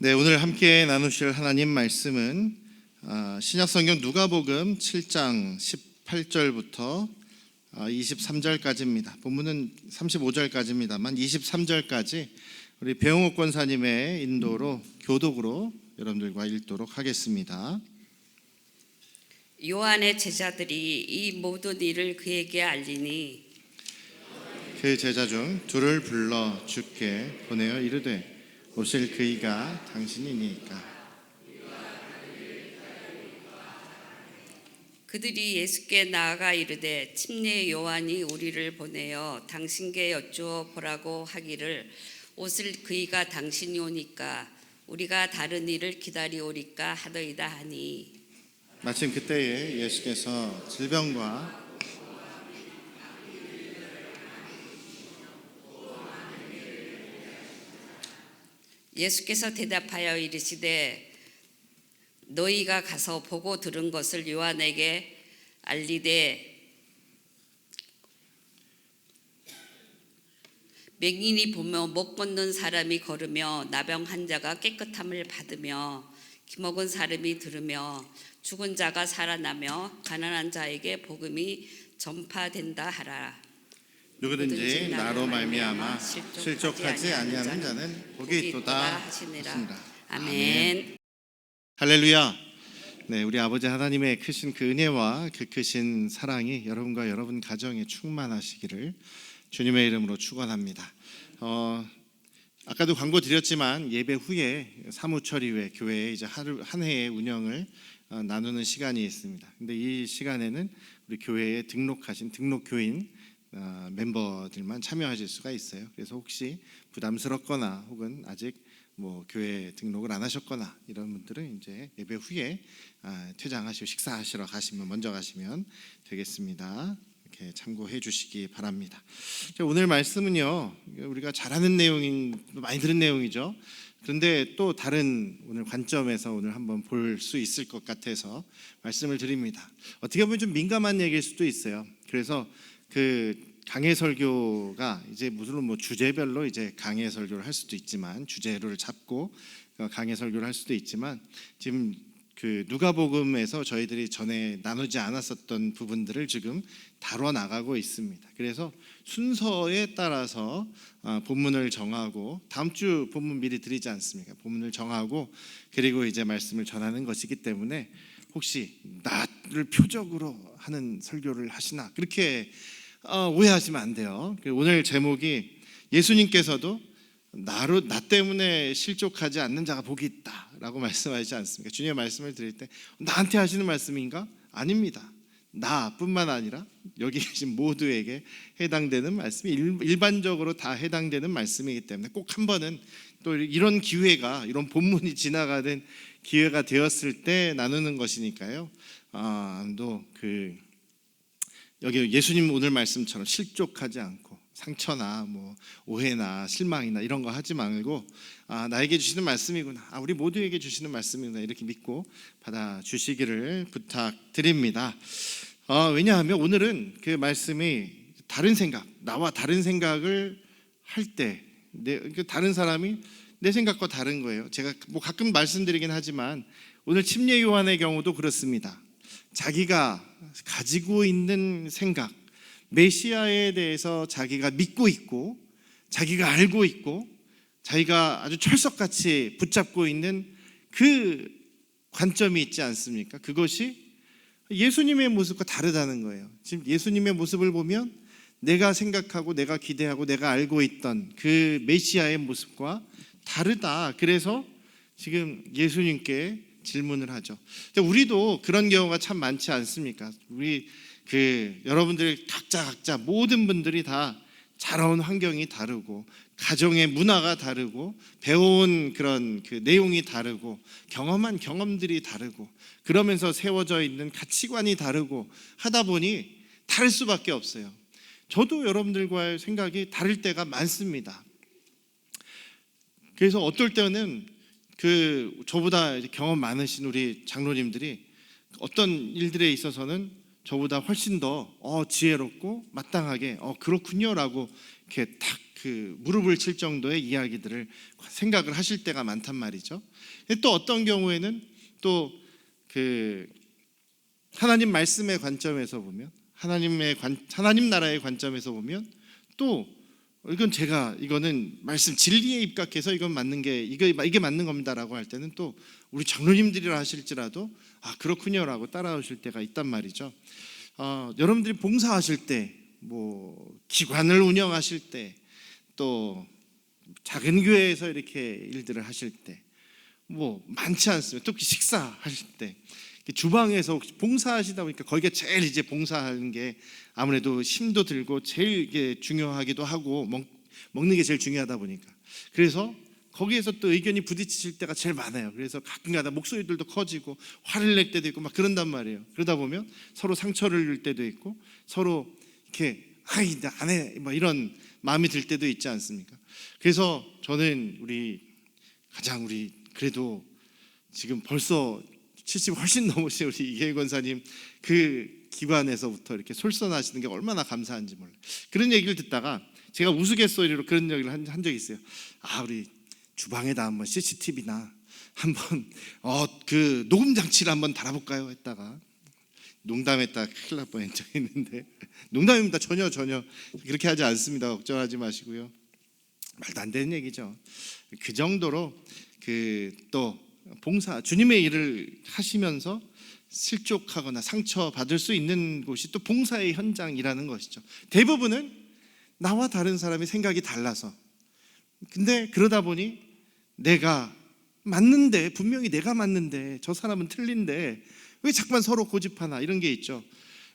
네, 오늘 함께 나누실 하나님 말씀은 아, 신약성경 누가복음 7장 18절부터 23절까지입니다. 본문은 35절까지입니다만 23절까지 우리 배용옥 권사님의 인도로 교독으로 여러분들과 읽도록 하겠습니다. 요한의 제자들이 이 모든 일을 그에게 알리니 그 제자 중 둘을 불러 주께 보내어 이르되 오실 그이가 당신이니까. 그들이 예수께 나아가 이르되 침례 요한이 우리를 보내어 당신께 여쭈어 보라고 하기를 옷을 그이가 당신이 오니까 우리가 다른 일을 기다리오리까 하더이다 하니. 마침 그때에 예수께서 질병과 예수께서 대답하여 이르시되 너희가 가서 보고 들은 것을 요한에게 알리되 맹인이 보며 못 걷는 사람이 걸으며 나병 환자가 깨끗함을 받으며 기먹은 사람이 들으며 죽은 자가 살아나며 가난한 자에게 복음이 전파된다 하라. 누구든지 나로 말미암아 실족하지 아니하는 자는 복이 있도다 하시니라. 아멘. 할렐루야. 네, 우리 아버지 하나님의 크신 그 은혜와 그 크신 사랑이 여러분과 여러분 가정에 충만하시기를 주님의 이름으로 축원합니다. 어, 아까도 광고 드렸지만 예배 후에 사무처 이후에 교회에 이제 하루 한 해의 운영을 어, 나누는 시간이 있습니다. 근데 이 시간에는 우리 교회에 등록하신 등록 교인 어, 멤버들만 참여하실 수가 있어요. 그래서 혹시 부담스럽거나 혹은 아직 뭐 교회 등록을 안 하셨거나 이런 분들은 이제 예배 후에 아, 퇴장하시고 식사하시러 가시면 먼저 가시면 되겠습니다. 이렇게 참고해 주시기 바랍니다. 자, 오늘 말씀은요 우리가 잘 아는 내용인 많이 들은 내용이죠. 그런데 또 다른 오늘 관점에서 오늘 한번 볼 수 있을 것 같아서 말씀을 드립니다. 어떻게 보면 좀 민감한 얘기일 수도 있어요. 그래서 그 강해 설교가 이제 무슨 뭐 주제별로 이제 강해 설교를 할 수도 있지만 주제를 잡고 어, 강해 설교를 할 수도 있지만 지금 그 누가복음에서 저희들이 전에 나누지 않았었던 부분들을 지금 다뤄 나가고 있습니다. 그래서 순서에 따라서 어, 본문을 정하고 다음 주 본문 미리 드리지 않습니까? 본문을 정하고 그리고 이제 말씀을 전하는 것이기 때문에 혹시 나를 표적으로 하는 설교를 하시나 그렇게 어, 오해하시면 안 돼요. 그 오늘 제목이 예수님께서도 나로 나 때문에 실족하지 않는 자가 복이 있다라고 말씀하시지 않습니까? 주님의 말씀을 드릴 때 나한테 하시는 말씀인가? 아닙니다. 나뿐만 아니라 여기 계신 모두에게 해당되는 말씀이 일- 일반적으로 다 해당되는 말씀이기 때문에 꼭 한 번은 또 이런 기회가 이런 본문이 지나가는 기회가 되었을 때 나누는 것이니까요. 아, 또그 여기 예수님 오늘 말씀처럼 실족하지 않고 상처나 뭐 오해나 실망이나 이런 거 하지 말고 아, 나에게 주시는 말씀이구나. 아, 우리 모두에게 주시는 말씀이구나. 이렇게 믿고 받아 주시기를 부탁드립니다. 어, 왜냐하면 오늘은 그 말씀이 다른 생각, 나와 다른 생각을 할 때, 내, 그 다른 사람이 내 생각과 다른 거예요. 제가 뭐 가끔 말씀드리긴 하지만 오늘 침례 요한의 경우도 그렇습니다. 자기가 가지고 있는 생각, 메시아에 대해서 자기가 믿고 있고, 자기가 알고 있고, 자기가 아주 철석같이 붙잡고 있는 그 관점이 있지 않습니까? 그것이 예수님의 모습과 다르다는 거예요. 지금 예수님의 모습을 보면 내가 생각하고 내가 기대하고 내가 알고 있던 그 메시아의 모습과 다르다. 그래서 지금 예수님께 질문을 하죠. 우리도 그런 경우가 참 많지 않습니까? 우리 그 여러분들 각자 각자 모든 분들이 다 자라온 환경이 다르고 가정의 문화가 다르고 배워온 그런 그 내용이 다르고 경험한 경험들이 다르고 그러면서 세워져 있는 가치관이 다르고 하다 보니 다를 수밖에 없어요. 저도 여러분들과의 생각이 다를 때가 많습니다. 그래서 어떨 때는 그 저보다 경험 많으신 우리 장로님들이 어떤 일들에 있어서는 저보다 훨씬 더 어, 지혜롭고 마땅하게 어, 그렇군요라고 이렇게 탁 그 무릎을 칠 정도의 이야기들을 생각을 하실 때가 많단 말이죠. 또 어떤 경우에는 또 그 하나님 말씀의 관점에서 보면 하나님의 관 하나님 나라의 관점에서 보면 또 이건 제가 이거는 말씀 진리에 입각해서 이건 맞는 게 이게 이게 맞는 겁니다라고 할 때는 또 우리 장로님들이라 하실지라도 아 그렇군요라고 따라오실 때가 있단 말이죠. 어, 여러분들이 봉사하실 때 뭐 기관을 운영하실 때 또 작은 교회에서 이렇게 일들을 하실 때 뭐 많지 않습니다. 특히 식사하실 때 주방에서 봉사하시다 보니까 거기가 제일 이제 봉사하는 게 아무래도 힘도 들고 제일 이게 중요하기도 하고 먹, 먹는 게 제일 중요하다 보니까 그래서 거기에서 또 의견이 부딪힐 때가 제일 많아요. 그래서 가끔가다 목소리들도 커지고 화를 낼 때도 있고 막 그런단 말이에요. 그러다 보면 서로 상처를 줄 때도 있고 서로 이렇게 아이 나안 해 뭐 이런 마음이 들 때도 있지 않습니까? 그래서 저는 우리 가장 우리 그래도 지금 벌써 70 훨씬 넘으신 우리 이계일 권사님 그 기관에서부터 이렇게 솔선하시는 게 얼마나 감사한지 몰라요. 그런 얘기를 듣다가 제가 우스갯소리로 그런 얘기를 한, 한 적이 있어요. 아 우리 주방에다 한번 CCTV나 한번 어 그 녹음 장치를 한번 달아볼까요? 했다가 농담했다 큰일 날 뻔한 적이 있는데 농담입니다. 전혀 전혀 그렇게 하지 않습니다. 걱정하지 마시고요. 말도 안 되는 얘기죠. 그 정도로 그 또 봉사 주님의 일을 하시면서 실족하거나 상처 받을 수 있는 곳이 또 봉사의 현장이라는 것이죠. 대부분은 나와 다른 사람이 생각이 달라서 근데 그러다 보니 내가 맞는데 분명히 내가 맞는데 저 사람은 틀린데 왜 자꾸만 서로 고집하나 이런 게 있죠.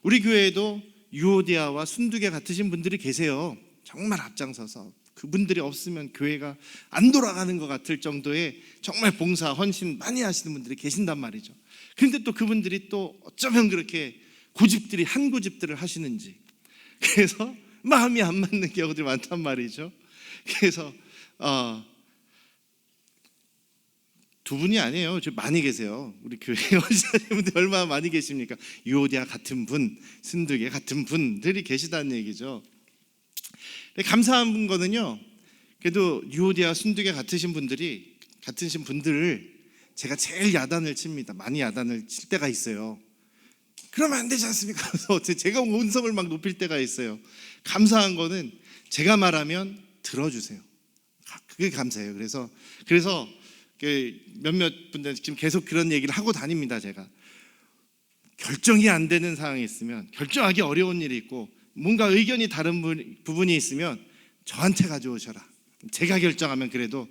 우리 교회에도 유오디아와 순두개 같으신 분들이 계세요. 정말 앞장서서 그분들이 없으면 교회가 안 돌아가는 것 같을 정도의 정말 봉사 헌신 많이 하시는 분들이 계신단 말이죠. 그런데 또 그분들이 또 어쩌면 그렇게 고집들이 한 고집들을 하시는지 그래서 마음이 안 맞는 경우들이 많단 말이죠. 그래서 어, 두 분이 아니에요. 저 많이 계세요. 우리 교회 원사님들 얼마나 많이 계십니까? 유오디아 같은 분, 순두개 같은 분들이 계시다는 얘기죠. 감사한 거는요. 그래도 유오디아 순두개 같으신 분들이 같으신 분들을 제가 제일 야단을 칩니다. 많이 야단을 칠 때가 있어요. 그러면 안 되지 않습니까? 그래서 제가 온성을 막 높일 때가 있어요. 감사한 거는 제가 말하면 들어주세요. 그게 감사해요. 그래서 그래서 그 몇몇 분들 지금 계속 그런 얘기를 하고 다닙니다. 제가 결정이 안 되는 상황이 있으면 결정하기 어려운 일이 있고 뭔가 의견이 다른 부분이 있으면 저한테 가져오셔라. 제가 결정하면 그래도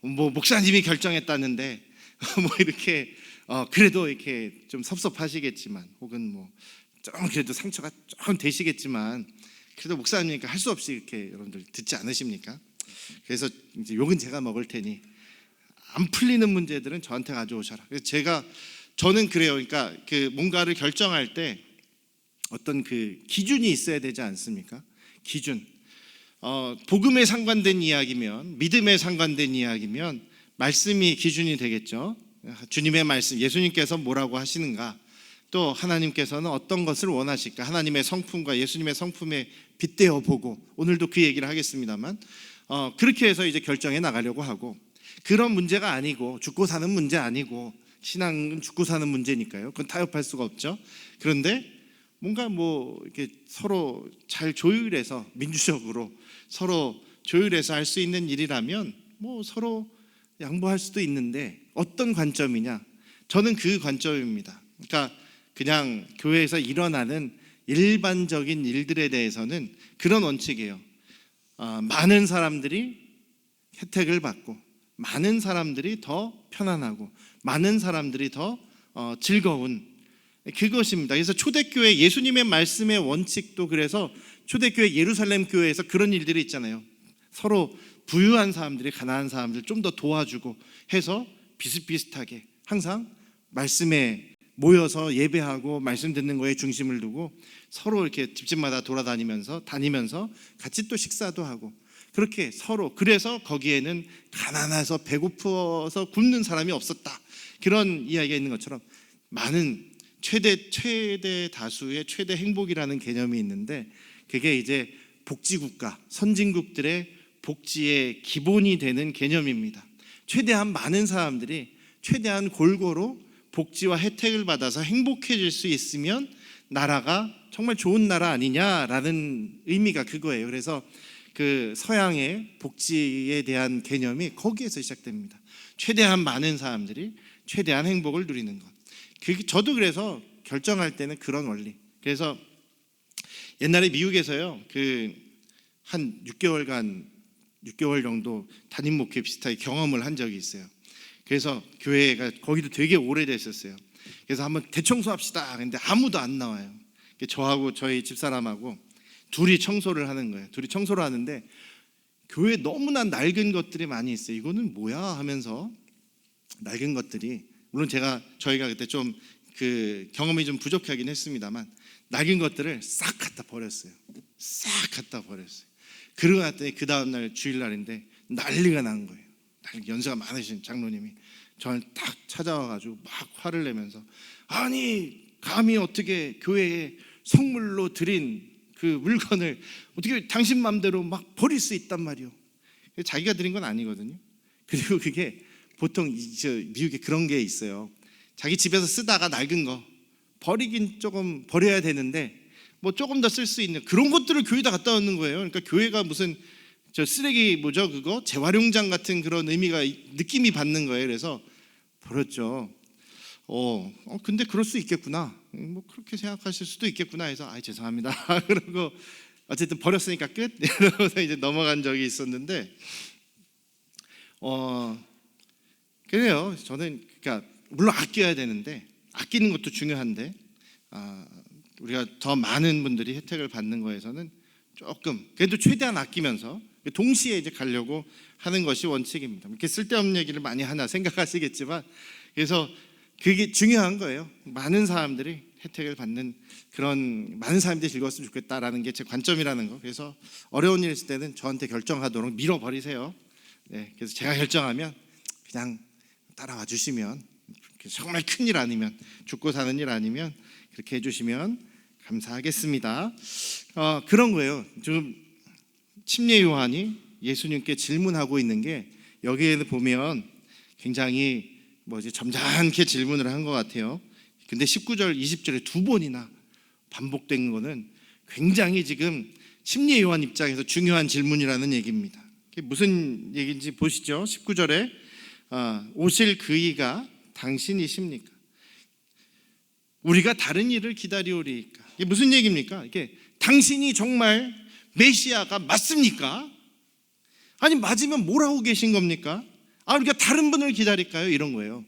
뭐 목사님이 결정했다는데 뭐 이렇게 어 그래도 이렇게 좀 섭섭하시겠지만 혹은 뭐 좀 그래도 상처가 좀 되시겠지만 그래도 목사님이니까 할 수 없이 이렇게 여러분들 듣지 않으십니까? 그래서 이제 욕은 제가 먹을 테니 안 풀리는 문제들은 저한테 가져오셔라. 그래서 제가 저는 그래요. 그러니까 그 뭔가를 결정할 때 어떤 그 기준이 있어야 되지 않습니까? 기준. 어, 복음에 상관된 이야기면 믿음에 상관된 이야기면 말씀이 기준이 되겠죠. 주님의 말씀, 예수님께서 뭐라고 하시는가? 또 하나님께서는 어떤 것을 원하실까? 하나님의 성품과 예수님의 성품에 빗대어 보고 오늘도 그 얘기를 하겠습니다만 어, 그렇게 해서 이제 결정해 나가려고 하고 그런 문제가 아니고 죽고 사는 문제 아니고 신앙은 죽고 사는 문제니까요. 그건 타협할 수가 없죠. 그런데 뭔가 뭐 이렇게 서로 잘 조율해서 민주적으로 서로 조율해서 할 수 있는 일이라면 뭐 서로 양보할 수도 있는데 어떤 관점이냐? 저는 그 관점입니다. 그러니까 그냥 교회에서 일어나는 일반적인 일들에 대해서는 그런 원칙이에요. 어, 많은 사람들이 혜택을 받고 많은 사람들이 더 편안하고 많은 사람들이 더 어, 즐거운 그것입니다. 그래서 초대교회 예수님의 말씀의 원칙도 그래서 초대교회 예루살렘 교회에서 그런 일들이 있잖아요. 서로 부유한 사람들이 가난한 사람들 좀 더 도와주고 해서 비슷비슷하게 항상 말씀에 모여서 예배하고 말씀 듣는 거에 중심을 두고 서로 이렇게 집집마다 돌아다니면서 다니면서 같이 또 식사도 하고 그렇게 서로 그래서 거기에는 가난해서 배고프어서 굶는 사람이 없었다. 그런 이야기가 있는 것처럼 많은 최대 최대 다수의 최대 행복이라는 개념이 있는데 그게 이제 복지 국가 선진국들의 복지의 기본이 되는 개념입니다. 최대한 많은 사람들이 최대한 골고루 복지와 혜택을 받아서 행복해질 수 있으면 나라가 정말 좋은 나라 아니냐라는 의미가 그거예요. 그래서 그 서양의 복지에 대한 개념이 거기에서 시작됩니다. 최대한 많은 사람들이 최대한 행복을 누리는 것. 그 저도 그래서 결정할 때는 그런 원리. 그래서 옛날에 미국에서요. 그 한 6개월간 6개월 정도 담임 목회 비슷하게 경험을 한 적이 있어요. 그래서 교회가 거기도 되게 오래됐었어요. 그래서 한번 대청소합시다. 근데 아무도 안 나와요. 저하고 저희 집사람하고 둘이 청소를 하는 거예요. 둘이 청소를 하는데 교회 너무나 낡은 것들이 많이 있어요. 이거는 뭐야 하면서 낡은 것들이 물론 제가 저희가 그때 좀 그 경험이 좀 부족하긴 했습니다만 낡은 것들을 싹 갖다 버렸어요. 싹 갖다 버렸어요. 그러고 났더니 그 다음 날 주일날인데 난리가 난 거예요. 연세가 많으신 장로님이 저를 딱 찾아와가지고 막 화를 내면서 아니 감히 어떻게 교회에 성물로 드린 그 물건을 어떻게 당신 맘대로 막 버릴 수 있단 말이오. 자기가 드린 건 아니거든요. 그리고 그게 보통 미국에 그런 게 있어요. 자기 집에서 쓰다가 낡은 거 버리긴 조금 버려야 되는데 뭐 조금 더 쓸 수 있는 그런 것들을 교회에다 갖다 놓는 거예요. 그러니까 교회가 무슨 저 쓰레기 뭐죠 그거 재활용장 같은 그런 의미가 이- 느낌이 받는 거예요. 그래서 버렸죠. 어, 어 근데 그럴 수 있겠구나. 음, 뭐 그렇게 생각하실 수도 있겠구나 해서 아 죄송합니다. 그러고 어쨌든 버렸으니까 끝. 이러면서 이제 넘어간 적이 있었는데 어 그래요. 저는 그러니까 물론 아껴야 되는데 아끼는 것도 중요한데 아, 우리가 더 많은 분들이 혜택을 받는 거에서는 조금 그래도 최대한 아끼면서 동시에 이제 가려고 하는 것이 원칙입니다. 이렇게 쓸데없는 얘기를 많이 하나 생각하시겠지만 그래서 그게 중요한 거예요. 많은 사람들이 혜택을 받는 그런 많은 사람들이 즐거웠으면 좋겠다라는 게 제 관점이라는 거. 그래서 어려운 일 있을 때는 저한테 결정하도록 밀어버리세요. 네, 그래서 제가 결정하면 그냥 따라와 주시면 정말 큰 일 아니면 죽고 사는 일 아니면 그렇게 해주시면 감사하겠습니다. 어, 그런 거예요. 좀 침례 요한이 예수님께 질문하고 있는 게 여기에 보면 굉장히 뭐지 점잖게 질문을 한 것 같아요. 근데 19절, 20절에 두 번이나 반복된 거는 굉장히 지금 침례 요한 입장에서 중요한 질문이라는 얘기입니다. 무슨 얘기인지 보시죠. 19절에 아, 오실 그이가 당신이십니까? 우리가 다른 일을 기다리오리까? 이게 무슨 얘기입니까? 이게 당신이 정말 메시아가 맞습니까? 아니 맞으면 뭘 하고 계신 겁니까? 아 우리가 다른 분을 기다릴까요? 이런 거예요.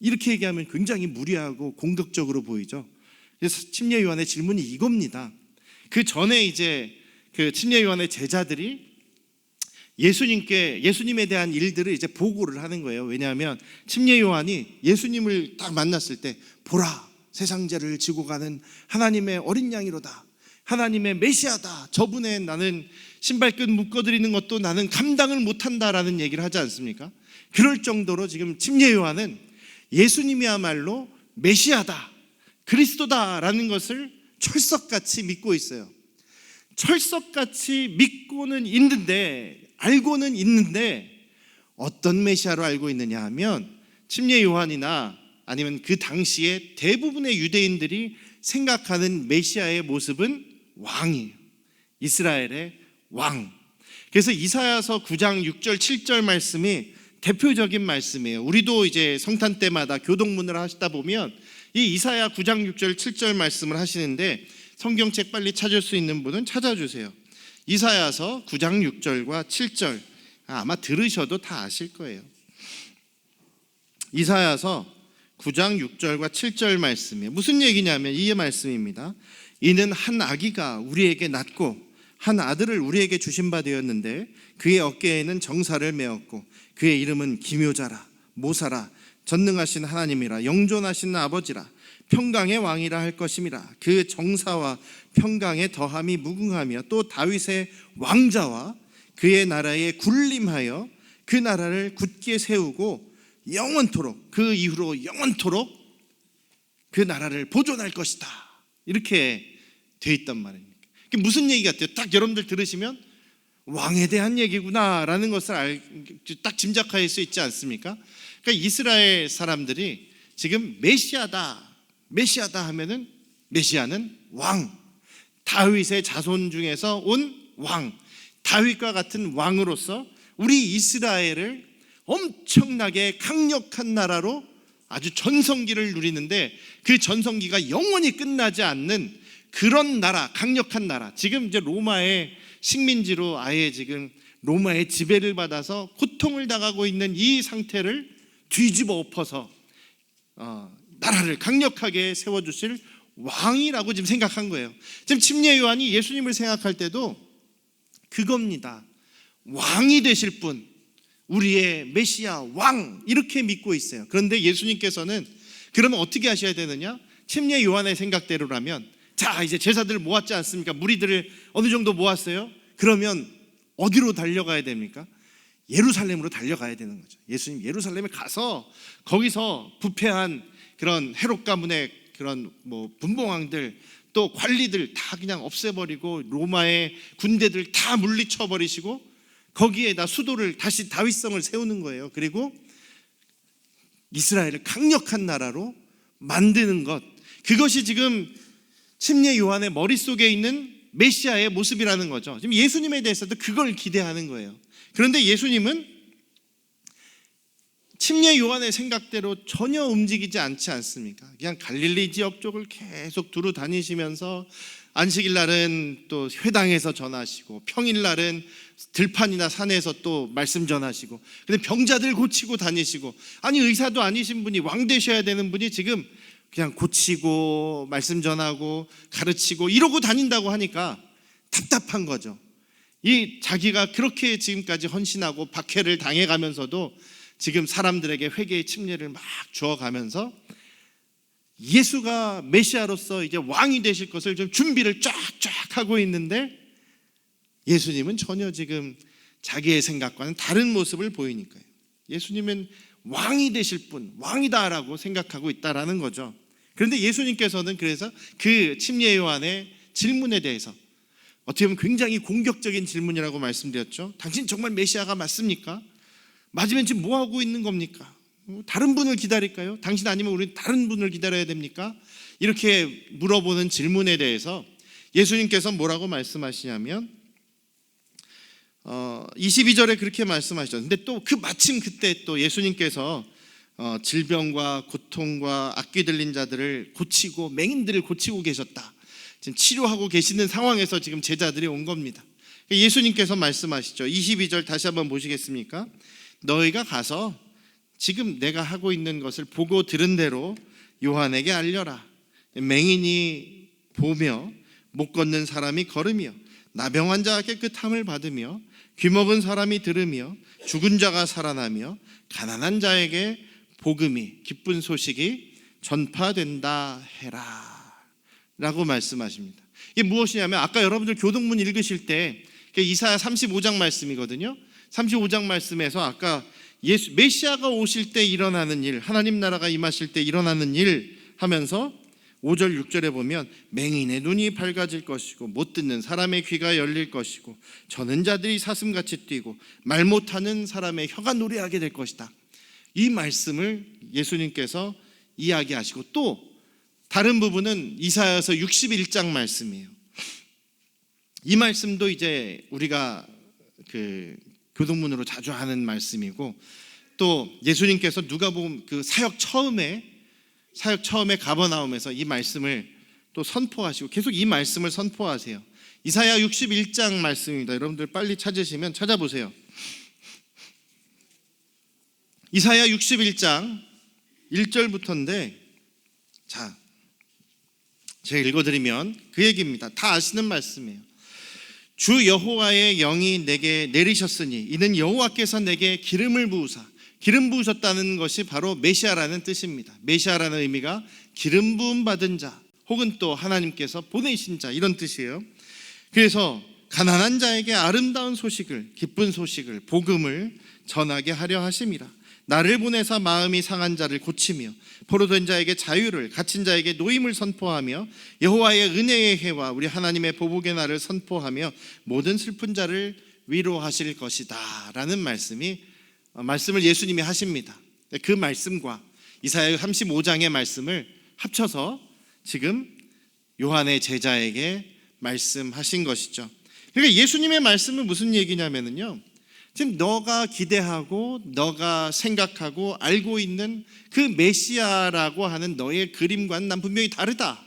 이렇게 얘기하면 굉장히 무리하고 공격적으로 보이죠. 그래서 침례 요한의 질문이 이겁니다. 그 전에 이제 그 침례 요한의 제자들이 예수님께 예수님에 대한 일들을 이제 보고를 하는 거예요. 왜냐하면 침례 요한이 예수님을 딱 만났을 때 보라 세상 죄를 지고 가는 하나님의 어린 양이로다. 하나님의 메시아다. 저분의 나는 신발끈 묶어드리는 것도 나는 감당을 못한다라는 얘기를 하지 않습니까? 그럴 정도로 지금 침례 요한은 예수님이야말로 메시아다. 그리스도다라는 것을 철석같이 믿고 있어요. 철석같이 믿고는 있는데 알고는 있는데 어떤 메시아로 알고 있느냐 하면 침례 요한이나 아니면 그 당시에 대부분의 유대인들이 생각하는 메시아의 모습은 왕이에요. 이스라엘의 왕. 그래서 이사야서 9장 6절 7절 말씀이 대표적인 말씀이에요. 우리도 이제 성탄 때마다 교동문을 하시다 보면 이 이사야 9장 6절 7절 말씀을 하시는데 성경책 빨리 찾을 수 있는 분은 찾아주세요. 이사야서 9장 6절과 7절 아마 들으셔도 다 아실 거예요. 이사야서 9장 6절과 7절 말씀이에요. 무슨 얘기냐면 이 말씀입니다. 이는 한 아기가 우리에게 낳고 한 아들을 우리에게 주신 바 되었는데 그의 어깨에는 정사를 메었고 그의 이름은 기묘자라 모사라 전능하신 하나님이라 영존하신 아버지라 평강의 왕이라 할 것임이라 그 정사와 평강의 더함이 무궁하며 또 다윗의 왕자와 그의 나라에 군림하여 그 나라를 굳게 세우고 영원토록 그 이후로 영원토록 그 나라를 보존할 것이다 이렇게 돼 있단 말입니다. 그게 무슨 얘기 같아요? 딱 여러분들 들으시면 왕에 대한 얘기구나라는 것을 알, 딱 짐작할 수 있지 않습니까? 그러니까 이스라엘 사람들이 지금 메시아다, 메시아다 하면은 메시아는 왕, 다윗의 자손 중에서 온 왕, 다윗과 같은 왕으로서 우리 이스라엘을 엄청나게 강력한 나라로 아주 전성기를 누리는데 그 전성기가 영원히 끝나지 않는 그런 나라, 강력한 나라. 지금 이제 로마의 식민지로 아예 지금 로마의 지배를 받아서 고통을 당하고 있는 이 상태를 뒤집어 엎어서 어, 나라를 강력하게 세워주실 왕이라고 지금 생각한 거예요. 지금 침례 요한이 예수님을 생각할 때도 그겁니다. 왕이 되실 분, 우리의 메시아 왕 이렇게 믿고 있어요. 그런데 예수님께서는 그러면 어떻게 하셔야 되느냐? 침례 요한의 생각대로라면 자 이제 제사들을 모았지 않습니까? 무리들을 어느 정도 모았어요. 그러면 어디로 달려가야 됩니까? 예루살렘으로 달려가야 되는 거죠. 예수님 예루살렘에 가서 거기서 부패한 그런 헤롯 가문의 그런 뭐 분봉왕들 또 관리들 다 그냥 없애버리고 로마의 군대들 다 물리쳐 버리시고 거기에다 수도를 다시 다윗성을 세우는 거예요. 그리고 이스라엘을 강력한 나라로 만드는 것 그것이 지금 침례 요한의 머릿속에 있는 메시아의 모습이라는 거죠. 지금 예수님에 대해서도 그걸 기대하는 거예요. 그런데 예수님은 침례 요한의 생각대로 전혀 움직이지 않지 않습니까? 그냥 갈릴리 지역 쪽을 계속 두루 다니시면서 안식일 날은 또 회당에서 전하시고 평일 날은 들판이나 산에서 또 말씀 전하시고 근데 병자들 고치고 다니시고 아니 의사도 아니신 분이 왕 되셔야 되는 분이 지금 그냥 고치고 말씀 전하고 가르치고 이러고 다닌다고 하니까 답답한 거죠. 이 자기가 그렇게 지금까지 헌신하고 박해를 당해 가면서도 지금 사람들에게 회개의 침례를 막 주어가면서 예수가 메시아로서 이제 왕이 되실 것을 좀 준비를 쫙쫙 하고 있는데 예수님은 전혀 지금 자기의 생각과는 다른 모습을 보이니까요. 예수님은 왕이 되실 분, 왕이다라고 생각하고 있다라는 거죠. 그런데 예수님께서는 그래서 그 침례 요한의 질문에 대해서 어떻게 보면 굉장히 공격적인 질문이라고 말씀드렸죠. 당신 정말 메시아가 맞습니까? 맞으면 지금 뭐 하고 있는 겁니까? 다른 분을 기다릴까요? 당신 아니면 우리 다른 분을 기다려야 됩니까? 이렇게 물어보는 질문에 대해서 예수님께서 뭐라고 말씀하시냐면 어, 22절에 그렇게 말씀하시죠. 근데 또 그 마침 그때 또 예수님께서 어, 질병과 고통과 악귀 들린 자들을 고치고 맹인들을 고치고 계셨다. 지금 치료하고 계시는 상황에서 지금 제자들이 온 겁니다. 예수님께서 말씀하시죠. 22절 다시 한번 보시겠습니까? 너희가 가서 지금 내가 하고 있는 것을 보고 들은 대로 요한에게 알려라. 맹인이 보며 못 걷는 사람이 걸으며 나병 환자가 깨끗함을 받으며 귀먹은 사람이 들으며 죽은 자가 살아나며 가난한 자에게 복음이 기쁜 소식이 전파된다 해라. 라고 말씀하십니다. 이게 무엇이냐면 아까 여러분들 교동문 읽으실 때 이사야 35장 말씀이거든요. 35장 말씀에서 아까 예수 메시아가 오실 때 일어나는 일, 하나님 나라가 임하실 때 일어나는 일 하면서 5절 6절에 보면 맹인의 눈이 밝아질 것이고 못 듣는 사람의 귀가 열릴 것이고 저는 자들이 사슴같이 뛰고 말 못하는 사람의 혀가 노래하게 될 것이다. 이 말씀을 예수님께서 이야기하시고 또 다른 부분은 이사야서 61장 말씀이에요. 이 말씀도 이제 우리가 그 교동문으로 자주 하는 말씀이고 또 예수님께서 누가 보면 그 사역 처음에 사역 처음에 가버나움에서 이 말씀을 또 선포하시고 계속 이 말씀을 선포하세요. 이사야 61장 말씀입니다. 여러분들 빨리 찾으시면 찾아보세요. 이사야 61장 1절부터인데 자 제가 읽어드리면 그 얘기입니다. 다 아시는 말씀이에요. 주 여호와의 영이 내게 내리셨으니 이는 여호와께서 내게 기름을 부으사 기름 부으셨다는 것이 바로 메시아라는 뜻입니다. 메시아라는 의미가 기름 부음 받은 자 혹은 또 하나님께서 보내신 자 이런 뜻이에요. 그래서 가난한 자에게 아름다운 소식을 기쁜 소식을 복음을 전하게 하려 하심이라. 나를 보내사 마음이 상한 자를 고치며 포로된 자에게 자유를 갇힌 자에게 노임을 선포하며 여호와의 은혜의 해와 우리 하나님의 보복의 날을 선포하며 모든 슬픈 자를 위로하실 것이다라는 말씀이 어, 말씀을 예수님이 하십니다. 그 말씀과 이사야 35장의 말씀을 합쳐서 지금 요한의 제자에게 말씀하신 것이죠. 그러니까 예수님의 말씀은 무슨 얘기냐면요. 지금 너가 기대하고 너가 생각하고 알고 있는 그 메시아라고 하는 너의 그림과는 난 분명히 다르다.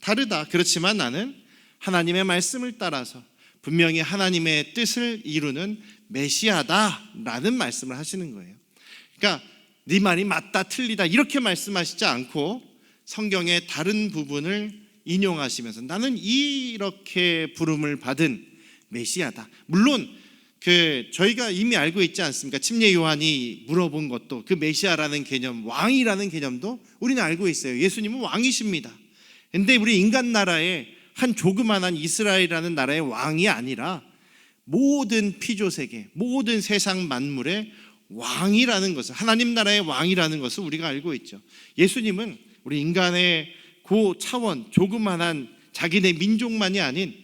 다르다. 그렇지만 나는 하나님의 말씀을 따라서 분명히 하나님의 뜻을 이루는 메시아다라는 말씀을 하시는 거예요. 그러니까 네 말이 맞다 틀리다 이렇게 말씀하시지 않고 성경의 다른 부분을 인용하시면서 나는 이렇게 부름을 받은 메시아다. 물론 그 저희가 이미 알고 있지 않습니까? 침례 요한이 물어본 것도 그 메시아라는 개념, 왕이라는 개념도 우리는 알고 있어요. 예수님은 왕이십니다. 근데 우리 인간 나라의 한 조그만한 이스라엘이라는 나라의 왕이 아니라 모든 피조 세계, 모든 세상 만물의 왕이라는 것을 하나님 나라의 왕이라는 것을 우리가 알고 있죠. 예수님은 우리 인간의 고 차원 조그만한 자기네 민족만이 아닌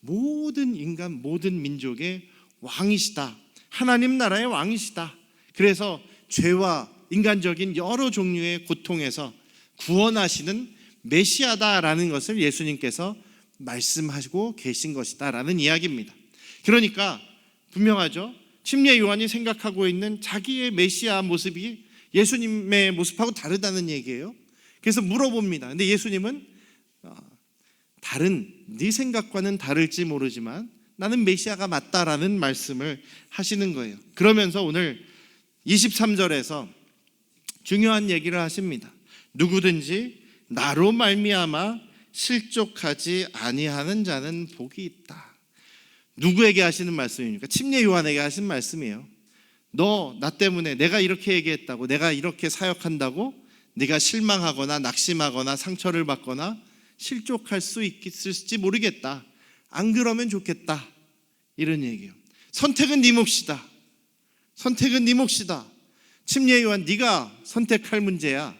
모든 인간 모든 민족의 왕이시다. 하나님 나라의 왕이시다. 그래서 죄와 인간적인 여러 종류의 고통에서 구원하시는 메시아다라는 것을 예수님께서 말씀하시고 계신 것이다라는 이야기입니다. 그러니까 분명하죠. 침례 요한이 생각하고 있는 자기의 메시아 모습이 예수님의 모습하고 다르다는 얘기예요. 그래서 물어봅니다. 근데 예수님은 어, 다른 네 생각과는 다를지 모르지만 나는 메시아가 맞다라는 말씀을 하시는 거예요. 그러면서 오늘 23절에서 중요한 얘기를 하십니다. 누구든지 나로 말미암아 실족하지 아니하는 자는 복이 있다. 누구에게 하시는 말씀입니까? 침례 요한에게 하신 말씀이에요. 너 나 때문에 내가 이렇게 얘기했다고 내가 이렇게 사역한다고 네가 실망하거나 낙심하거나 상처를 받거나 실족할 수 있을지 모르겠다. 안 그러면 좋겠다. 이런 얘기예요. 선택은 네 몫이다. 선택은 네 몫이다. 침례 요한 네가 선택할 문제야.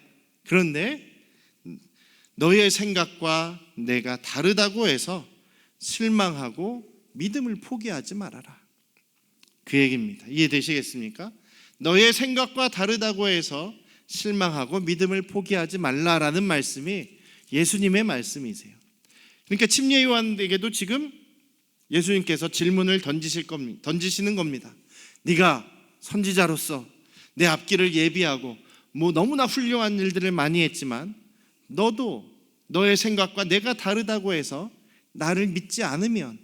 그런데 너의 생각과 내가 다르다고 해서 실망하고 믿음을 포기하지 말아라. 그 얘기입니다. 이해되시겠습니까? 너의 생각과 다르다고 해서 실망하고 믿음을 포기하지 말라라는 말씀이 예수님의 말씀이세요. 그러니까 침례 요한에게도 지금 예수님께서 질문을 던지실 겁니다. 던지시는 겁니다. 네가 선지자로서 내 앞길을 예비하고 뭐 너무나 훌륭한 일들을 많이 했지만 너도 너의 생각과 내가 다르다고 해서 나를 믿지 않으면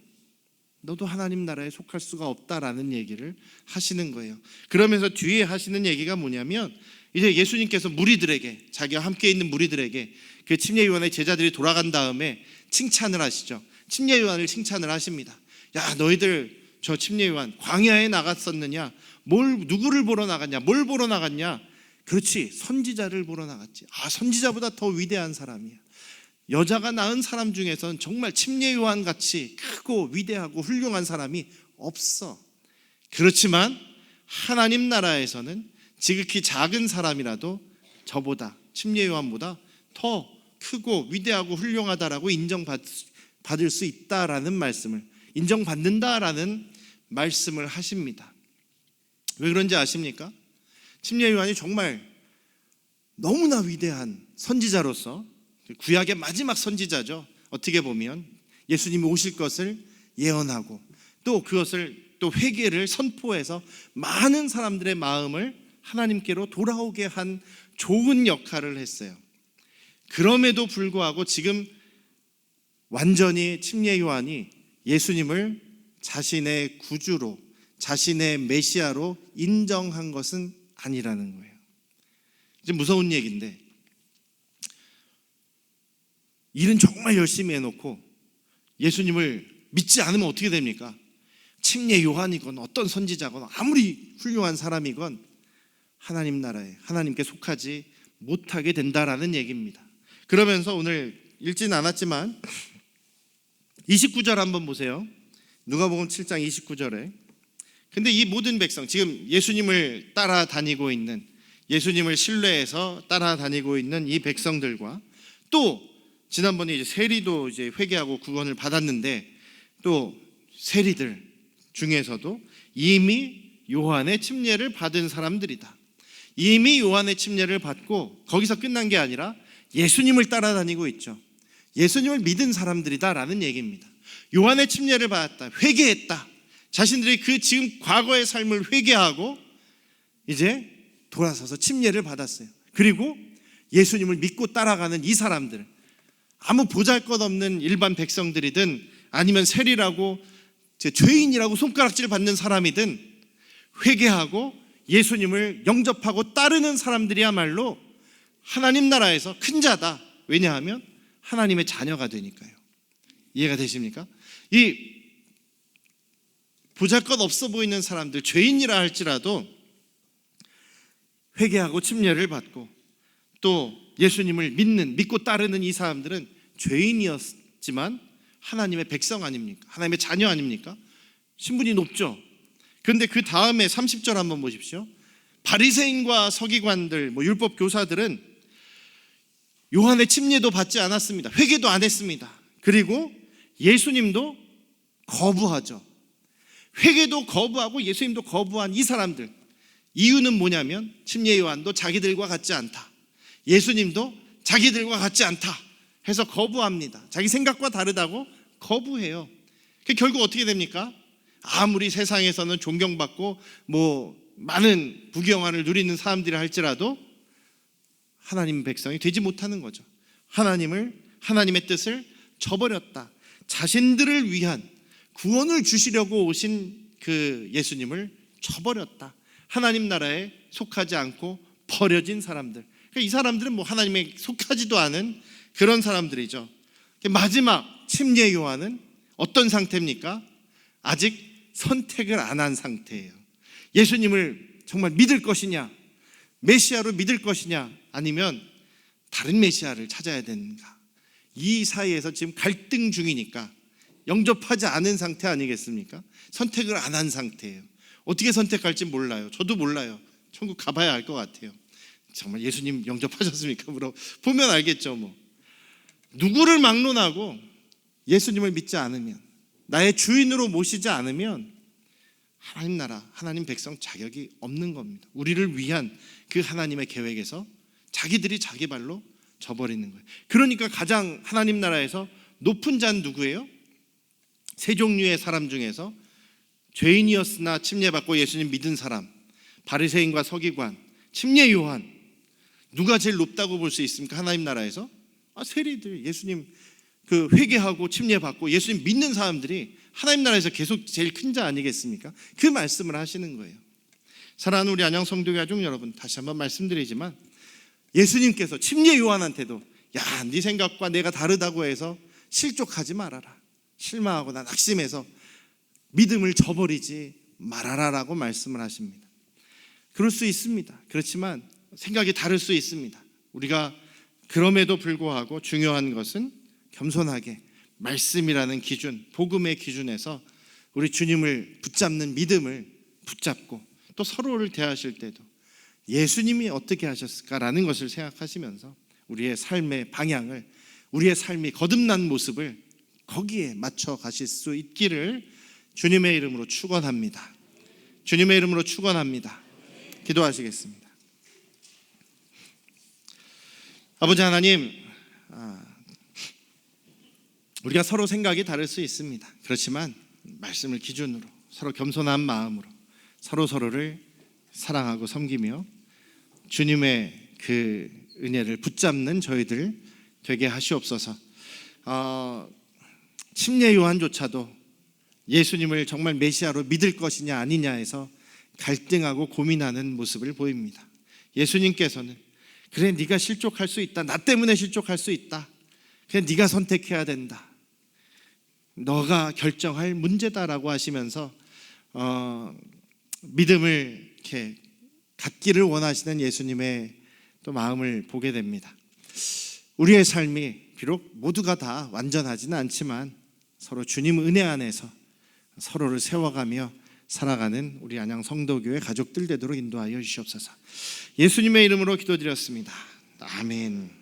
너도 하나님 나라에 속할 수가 없다라는 얘기를 하시는 거예요. 그러면서 뒤에 하시는 얘기가 뭐냐면 이제 예수님께서 무리들에게 자기와 함께 있는 무리들에게 그 침례 요한의 제자들이 돌아간 다음에 칭찬을 하시죠. 침례 요한을 칭찬을 하십니다. 야, 너희들 저 침례 요한 광야에 나갔었느냐? 뭘 누구를 보러 나갔냐? 뭘 보러 나갔냐? 그렇지. 선지자를 보러 나갔지. 아, 선지자보다 더 위대한 사람이야. 여자가 낳은 사람 중에서는 정말 침례 요한 같이 크고 위대하고 훌륭한 사람이 없어. 그렇지만 하나님 나라에서는 지극히 작은 사람이라도 저보다 침례 요한보다 더 크고 위대하고 훌륭하다라고 인정받을 수 있다라는 말씀을 인정받는다라는 말씀을 하십니다. 왜 그런지 아십니까? 침례 요한이 정말 너무나 위대한 선지자로서 구약의 마지막 선지자죠. 어떻게 보면 예수님이 오실 것을 예언하고 또 그것을 또 회개를 선포해서 많은 사람들의 마음을 하나님께로 돌아오게 한 좋은 역할을 했어요. 그럼에도 불구하고 지금 완전히 침례 요한이 예수님을 자신의 구주로 자신의 메시아로 인정한 것은 아니라는 거예요. 이제 무서운 얘기인데 일은 정말 열심히 해놓고 예수님을 믿지 않으면 어떻게 됩니까? 침례 요한이건 어떤 선지자건 아무리 훌륭한 사람이건 하나님 나라에 하나님께 속하지 못하게 된다라는 얘기입니다. 그러면서 오늘 읽지는 않았지만 29절 한번 보세요. 누가복음 7장 29절에 근데 이 모든 백성 지금 예수님을 따라다니고 있는 예수님을 신뢰해서 따라다니고 있는 이 백성들과 또 지난번에 이제 세리도 이제 회개하고 구원을 받았는데 또 세리들 중에서도 이미 요한의 침례를 받은 사람들이다. 이미 요한의 침례를 받고 거기서 끝난 게 아니라 예수님을 따라다니고 있죠. 예수님을 믿은 사람들이다라는 얘기입니다. 요한의 침례를 받았다. 회개했다. 자신들이 그 지금 과거의 삶을 회개하고 이제 돌아서서 침례를 받았어요. 그리고 예수님을 믿고 따라가는 이 사람들 아무 보잘 것 없는 일반 백성들이든 아니면 세리라고 제 죄인이라고 손가락질 받는 사람이든 회개하고 예수님을 영접하고 따르는 사람들이야말로 하나님 나라에서 큰 자다. 왜냐하면 하나님의 자녀가 되니까요. 이해가 되십니까? 이 보잘것 없어 보이는 사람들, 죄인이라 할지라도 회개하고 침례를 받고 또 예수님을 믿는 믿고 따르는 이 사람들은 죄인이었지만 하나님의 백성 아닙니까? 하나님의 자녀 아닙니까? 신분이 높죠. 그런데 그 다음에 30절 한번 보십시오. 바리새인과 서기관들, 뭐 율법 교사들은 요한의 침례도 받지 않았습니다. 회개도 안 했습니다. 그리고 예수님도 거부하죠. 회개도 거부하고 예수님도 거부한 이 사람들. 이유는 뭐냐면 침례 요한도 자기들과 같지 않다. 예수님도 자기들과 같지 않다. 해서 거부합니다. 자기 생각과 다르다고 거부해요. 그 결국 어떻게 됩니까? 아무리 세상에서는 존경받고 뭐 많은 부경화를 누리는 사람들이 할지라도 하나님 백성이 되지 못하는 거죠. 하나님을 하나님의 뜻을 저버렸다. 자신들을 위한 구원을 주시려고 오신 그 예수님을 저버렸다. 하나님 나라에 속하지 않고 버려진 사람들. 그러니까 이 사람들은 뭐 하나님에 속하지도 않은 그런 사람들이죠. 마지막 침례 요한은 어떤 상태입니까? 아직 선택을 안 한 상태예요. 예수님을 정말 믿을 것이냐, 메시아로 믿을 것이냐, 아니면 다른 메시아를 찾아야 되는가. 이 사이에서 지금 갈등 중이니까 영접하지 않은 상태 아니겠습니까? 선택을 안 한 상태예요. 어떻게 선택할지 몰라요. 저도 몰라요. 천국 가봐야 알 것 같아요. 정말 예수님 영접하셨습니까? 물어 보면 알겠죠. 뭐 누구를 막론하고 예수님을 믿지 않으면 나의 주인으로 모시지 않으면 하나님 나라, 하나님 백성 자격이 없는 겁니다. 우리를 위한 그 하나님의 계획에서 자기들이 자기 발로 져버리는 거예요. 그러니까 가장 하나님 나라에서 높은 자는 누구예요? 세 종류의 사람 중에서 죄인이었으나 침례받고 예수님 믿은 사람, 바리새인과 서기관, 침례 요한 누가 제일 높다고 볼 수 있습니까? 하나님 나라에서 아, 세리들 예수님 그 회개하고 침례받고 예수님 믿는 사람들이 하나님 나라에서 계속 제일 큰 자 아니겠습니까? 그 말씀을 하시는 거예요. 사랑하는 우리 안양 성도 가족 여러분, 다시 한번 말씀드리지만 예수님께서 침례 요한한테도 야, 네 생각과 내가 다르다고 해서 실족하지 말아라. 실망하거나 낙심해서 믿음을 저버리지 말아라라고 말씀을 하십니다. 그럴 수 있습니다. 그렇지만 생각이 다를 수 있습니다. 우리가 그럼에도 불구하고 중요한 것은 겸손하게 말씀이라는 기준, 복음의 기준에서 우리 주님을 붙잡는 믿음을 붙잡고 또 서로를 대하실 때도 예수님이 어떻게 하셨을까라는 것을 생각하시면서 우리의 삶의 방향을 우리의 삶이 거듭난 모습을 거기에 맞춰 가실 수 있기를 주님의 이름으로 축원합니다. 주님의 이름으로 축원합니다. 기도하시겠습니다. 아버지 하나님, 아, 우리가 서로 생각이 다를 수 있습니다. 그렇지만 말씀을 기준으로 서로 겸손한 마음으로 서로 서로를 사랑하고 섬기며 주님의 그 은혜를 붙잡는 저희들 되게 하시옵소서. 어, 침례 요한조차도 예수님을 정말 메시아로 믿을 것이냐 아니냐에서 갈등하고 고민하는 모습을 보입니다. 예수님께서는 그래 네가 실족할 수 있다. 나 때문에 실족할 수 있다. 그래 네가 선택해야 된다. 너가 결정할 문제다라고 하시면서 어, 믿음을 이렇게 갖기를 원하시는 예수님의 또 마음을 보게 됩니다. 우리의 삶이 비록 모두가 다 완전하지는 않지만 서로 주님 은혜 안에서 서로를 세워가며 살아가는 우리 안양 성도교회 가족들 되도록 인도하여 주시옵소서. 예수님의 이름으로 기도드렸습니다. 아멘.